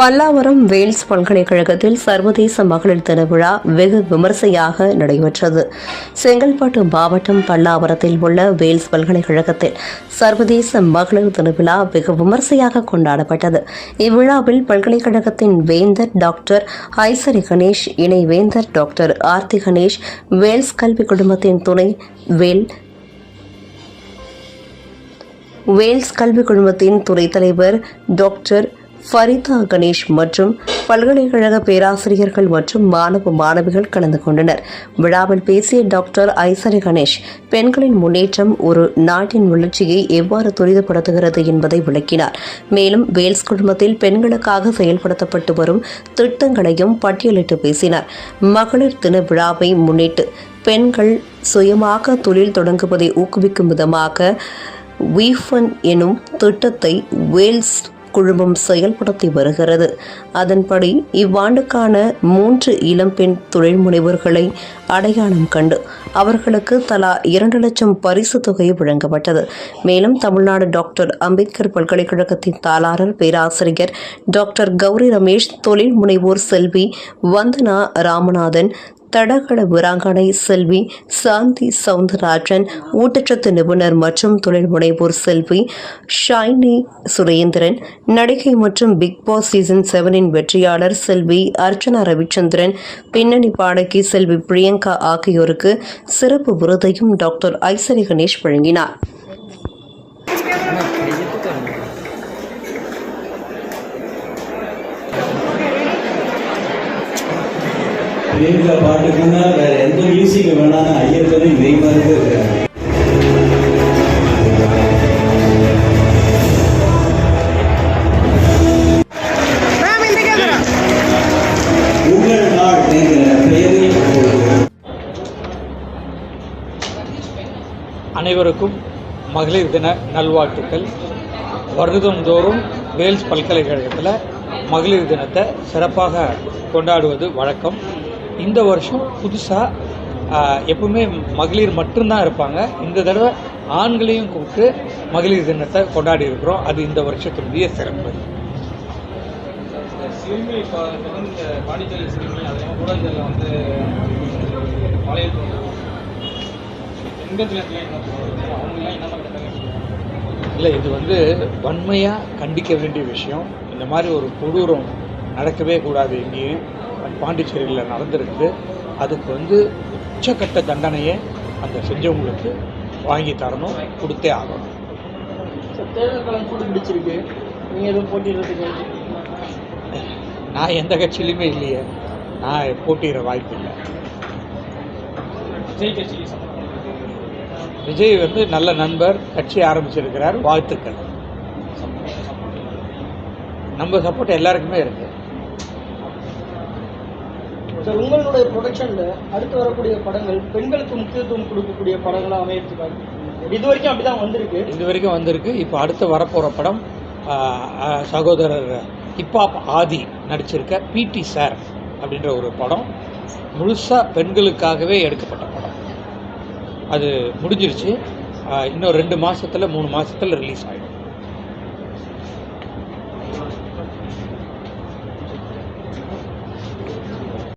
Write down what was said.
Pallavaram Wales பல்கலைக்கழகத்தில் சர்வதேச மகளிர் தின விழா வெகு விமர்சையாக நடைபெற்றது. செங்கல்பட்டு மாவட்டம் பல்லாவரத்தில் உள்ள வேல்ஸ் பல்கலைக்கழகத்தில் சர்வதேச மகளிர் தின விழா வெகு விமர்சையாக கொண்டாடப்பட்டது. இவ்விழாவில் பல்கலைக்கழகத்தின் வேந்தர் டாக்டர் ஐசரி கணேஷ் இணை வேந்தர் டாக்டர் ஆர்த்தி கணேஷ் வேல்ஸ் கல்வி குடும்பத்தின் துணை வேல் வேல்ஸ் கல்வி குழுமத்தின் துணைத் தலைவர் டாக்டர் ஃபரிதா கணேஷ் மற்றும் பல்கலைக்கழக பேராசிரியர்கள் மற்றும் மாணவ மாணவிகள் கலந்து கொண்டனர். விழாவில் பேசிய டாக்டர் ஐசரி கணேஷ் பெண்களின் முன்னேற்றம் ஒரு நாட்டின் வளர்ச்சியை எவ்வாறு துரிதப்படுத்துகிறது என்பதை விளக்கினார். மேலும் வேல்ஸ் குழுமத்தில் பெண்களுக்காக செயல்படுத்தப்பட்டு வரும் திட்டங்களையும் பட்டியலிட்டு பேசினார். மகளிர் தின விழாவை முன்னிட்டு பெண்கள் சுயமாக தொழில் தொடங்குவதை ஊக்குவிக்கும் விதமாக வீஃபன் எனும் திட்டத்தை வேல்ஸ் குழுமம் செயல்படுத்தி வருகிறது. அதன்படி இவ்வாண்டுக்கான மூன்று இளம்பெண் தொழில் முனைவோர்களை அடையாளம் கண்டு அவர்களுக்கு தலா இரண்டு லட்சம் பரிசு தொகை வழங்கப்பட்டது. மேலும் தமிழ்நாடு டாக்டர் அம்பேத்கர் பல்கலைக்கழகத்தின் தாளாளர் பேராசிரியர் டாக்டர் கௌரி ரமேஷ் தொழில் முனைவோர் செல்வி வந்தனா ராமநாதன் தடகள வீராங்கனை செல்வி சாந்தி சவுந்தரராஜன் ஊட்டச்சத்து நிபுணர் மற்றும் தொழில் முனைவோர் செல்வி ஷைனி சுரேந்திரன் நடிகை மற்றும் பிக் பாஸ் சீசன் செவனின் வெற்றியாளர் செல்வி அர்ச்சனா ரவிச்சந்திரன் பின்னணி பாடகி செல்வி பிரியங்கா ஆகியோருக்கு சிறப்பு விருதையும் டாக்டர் ஐசரி கணேஷ் வழங்கினார். பிரியங்கா பாட்டுக்குன்னா வேற எந்த மியூசிக் வேணாலும் ஐயப்பனே இதே மாதிரி இப்பொழுது அனைவருக்கும் மகளிர் தின நல்வாழ்த்துக்கள். வருடந்தோறும் வேல்ஸ் பல்கலைக்கழகத்தில் மகளிர் தினத்தை சிறப்பாக கொண்டாடுவது வழக்கம். இந்த வருஷம் புதுசாக எப்பவுமே மகளிர் மட்டும்தான் இருப்பாங்க. இந்த தடவை ஆண்களையும் கூப்பிட்டு மகளிர் தினத்தை கொண்டாடி இருக்கிறோம். அது இந்த வருஷத்தினுடைய சிறப்பு. இல்லை இது வந்து வன்மையாக கண்டிக்க வேண்டிய விஷயம். இந்த மாதிரி ஒரு கொடூரம் நடக்கவே கூடாது எங்கேயும் பாண்டிச்சேரியில் நடந்திருக்குது அதுக்கு வந்து உச்சக்கட்ட தண்டனையை அந்த செஞ்சவங்களுக்கு வாங்கி தரணும் கொடுத்தே ஆகணும். சார் தேர்தல் காலம் சூடு பிடிச்சிருக்கு நீங்கள் எதுவும் போட்டிடுறதுக்கு நான் எந்த கட்சியிலையுமே இல்லையே. நான் போட்டியிட வாய்ப்பு இல்லை. விஜய் கட்சி விஜய் வந்து நல்ல நண்பர் கட்சி ஆரம்பிச்சிருக்கிறார். வாழ்த்துக்கள். நம்ம சப்போர்ட் எல்லாருக்குமே இருக்கு. சார் உங்களுடைய ப்ரொடக்ஷனில் அடுத்து வரக்கூடிய படங்கள் பெண்களுக்கு முக்கியத்துவம் கொடுக்கக்கூடிய படங்களாக அமையறதுக்காக இது வரைக்கும் அப்படி தான் வந்திருக்கு. இது வரைக்கும் வந்திருக்கு. இப்போ அடுத்து வரப்போகிற படம் சகோதரர் ஹிப்ஹாப் ஆதி நடிச்சிருக்க பிடி சார் அப்படின்ற ஒரு படம். முழுசாக பெண்களுக்காகவே எடுக்கப்பட்ட படம். அது முடிஞ்சிருச்சு. இன்னும் ரெண்டு மாதத்தில் மூணு மாதத்தில் ரிலீஸ் ஆகிடும்